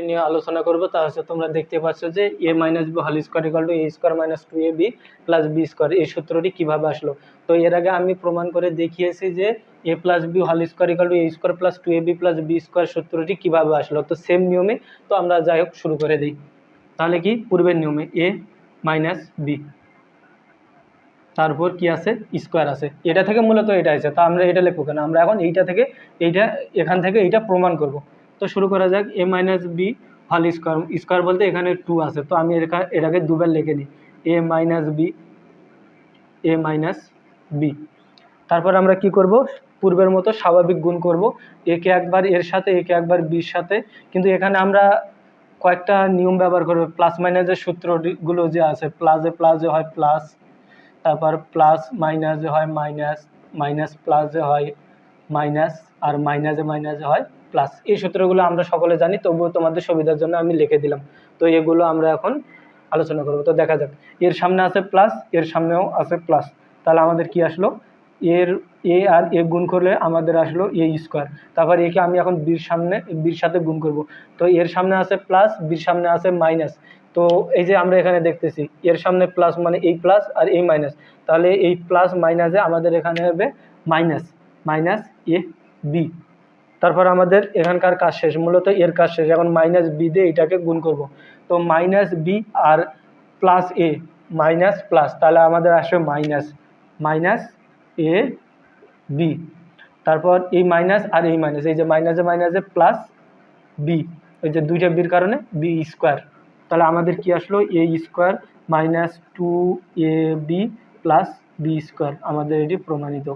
সূত্রটি নিয়ে আলোচনা করব, তা হচ্ছে তোমরা দেখতে পাচ্ছ যে এ মাইনাস বি হল square equal to A square minus two A B plus B square এই সূত্রটি কীভাবে আসলো? তো এর আগে আমি প্রমাণ করে দেখিয়েছি যে এ প্লাস বি হল square equal to A square plus two A B plus B square সূত্রটি কীভাবে আসলো? তো সেম নিয়মে, তো আমরা যাই হোক শুরু করে দিই। তাহলে কি? পূর্বের নিয়মে এ মাইনাস বি তারপর কি আছে? স্কোয়ার আছে। এটা থেকে মূলত এটা আছে। তা আমরা এটা লিখব কেন? আমরা এখন এইটা থেকে এইটা, এখান থেকে এইটা প্রমাণ করব। তো শুরু করা যাক এ মাইনাস বি হল স্কোয়ার স্কোয়ার বলতে এখানে টু আছে, তো আমি এটাকে দুবার লিখে নিই। A minus B A minus B তারপর আমরা কি করব? পূর্বের মতো স্বাভাবিক গুণ করব, একে একবার এর সাথে, একে একবার বির সাথে। কিন্তু এখানে আমরা কয়েকটা নিয়ম ব্যবহার করব। প্লাস মাইনাসের সূত্রগুলো যে আছে প্লাসে প্লাসে হয় প্লাস তারপর প্লাস মাইনাসে হয় মাইনাস মাইনাস প্লাসে হয় মাইনাস আর মাইনাসে মাইনাসে হয় প্লাস এই সূত্রগুলো আমরা সকলে জানি, তবুও তোমাদের সুবিধার জন্য আমি লিখে দিলাম। তো এগুলো আমরা এখন আলোচনা করব। তো দেখা যাক, এর সামনে আছে প্লাস এর সামনেও আছে প্লাস তাহলে আমাদের কি আসলো? এর, এ আর এ গুণ করলে আমাদের আসলো এ স্কোয়ার তারপর একে আমি এখন বির সামনে, বির সাথে গুণ করব। তো এর সামনে আছে প্লাস বির সামনে আছে মাইনাস তো এই যে আমরা এখানে দেখতেছি, এর সামনে প্লাস মানে এই প্লাস আর এই মাইনাস তাহলে এই প্লাস মাইনাসে আমাদের এখানে হবে মাইনাস মাইনাস এ বি তারপর আমাদের এখানকার কাজ শেষ, মূলত এর কাজ শেষ। এখন মাইনাস বি দিয়ে এটাকে গুণ করব। তো মাইনাস বি আর প্লাস এ মাইনাস প্লাস তাহলে আমাদের আসবে মাইনাস মাইনাস এ বি তারপর এই মাইনাস আর এই মাইনাস এই যে মাইনাসে মাইনাসে প্লাস বি ওই যে দুইটা বির কারণে বি স্কোয়ার তাহলে আমাদের কি আসলো? A square minus two A B plus B square আমাদের এটি প্রমাণিত।